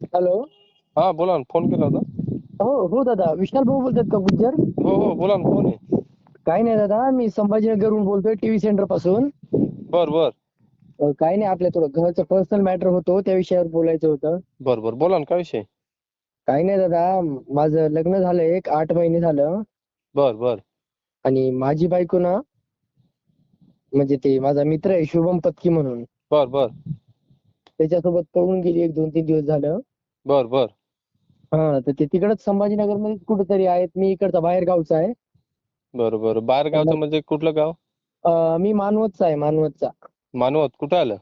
Hello हा बोला ना फोन केला होता. हो हो दादा. विशाल भाऊ बोलतात का गुज्जर? हो हो बोला ना कोण आहे? काही नाही दादा मी संभाजीनगरहून बोलतोय टीव्ही सेंटरपासून. बर बर. अं, काही नाही आपल्या थोडं घरचं पर्सनल मॅटर होतं त्या विषयावर बोलायचं होतं. बर बर. बोला ना काय विषय? काही नाही दादा माझं लग्न झालं एक आठ महिने झालं. बर बर. आणि माझी बायको ना म्हणजे ते माझा मित्र आहे शुभम पत्की म्हणून. बर बर. त्याच्यासोबत पळून गेली एक दोन तीन दिवस झालं. बर बर. हा तर ते तिकडच संभाजीनगरमध्ये कुठेतरी आहेत. मी इकडचा बाहेर गावचा आहे. बर बर. बाहेर गावचं म्हणजे कुठलं गाव? अं, मी मानवतचा आहे मानवतचा. मानवत. कुठं आलं?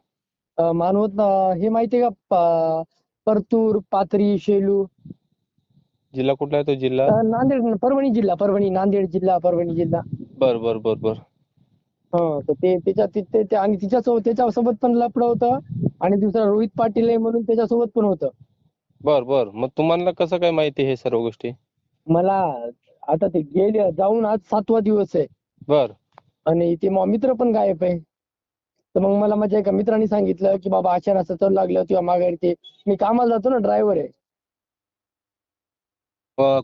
अं, मानवत अं, हे माहितीये का? प- परतूर पाथरी शेलू. जिल्हा कुठला आहे तो? जिल्हा? अं, नांदेड परभणी जिल्हा परभणी नांदेड जिल्हा परभणी जिल्हा. बर बर बर बर. हा तर ते त्याच्या ते- ते- ते- आणि तिच्यासोबत त्याच्यासोबत पण लफडं होतं. आणि दुसरा रोहित पाटील आहे म्हणून त्याच्यासोबत पण होतं. बर बर. मग तुम्हाला कसं काय माहिती हे सर्व गोष्टी? मला आता ते गेले जाऊन आज सातवा दिवस आहे. बर. आणि ते मा- मित्र पण गायब आहे. तर मग मला माझ्या एका मित्राने सांगितलं की बाबा अचानक असं चालू लागलं किंवा माघारी ते मी कामाला जातो ना ड्रायव्हर आहे.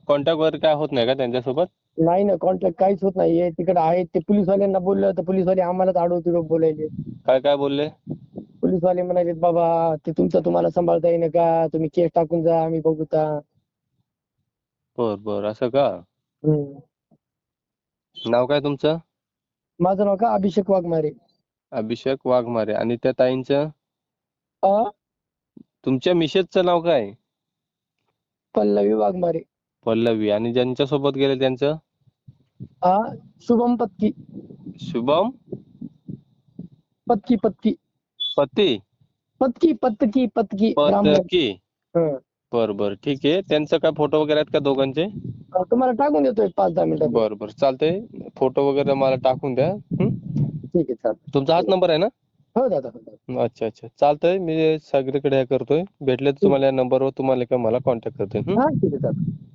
कॉन्टॅक्ट वगैरे काय होत नाही का त्यांच्यासोबत? नाही ना कॉन्टॅक्ट काहीच होत नाहीये. तिकडे आहेत ते पोलीसवाल्यांना बोललं तर पोलीसवाले आम्हालाच आडवं बोलायले. काय काय बोलले? पोलीसवाले म्हणाले बाबा ते तुमचं तुम्हाला सांभाळता येईन का? तुम्ही केस टाकून जा आम्ही बघू ता. बर बर. असं का? हम्म. नाव काय तुमचं? माझं नाव का? अभिषेक वाघमारे. अभिषेक वाघमारे. आणि त्या ताईंचं? अ? तुमच्या मिसेसचं नाव काय? पल्लवी वाघमारे. पल्लवी. आणि ज्यांच्यासोबत गेले त्यांचं? शुभम पत्की. शुभम? पत्की पत्की. पती? पत्की पत्की पत्की ब्राह्मण पतकी. हं. बर बर. ठीक आहे. त्यांचं काय फोटो वगैरे आहेत का दोघांचे? तुम्हाला टाकून देतोय पाच दहा मिनिटात. बर बर. चालतंय. फोटो वगैरे मला टाकून द्या. हं? ठीक आहे तुमचा हाच नंबर आहे ना? हो दादा हो दादा. अच्छा अच्छा. चालतंय. मी सगळीकडे हे करतोय. भेटले तर तुम्हाला या नंबरवर तुम्हाला किंवा मला कॉन्टॅक्ट करतोय. हं? हा ठीक आहे चालतं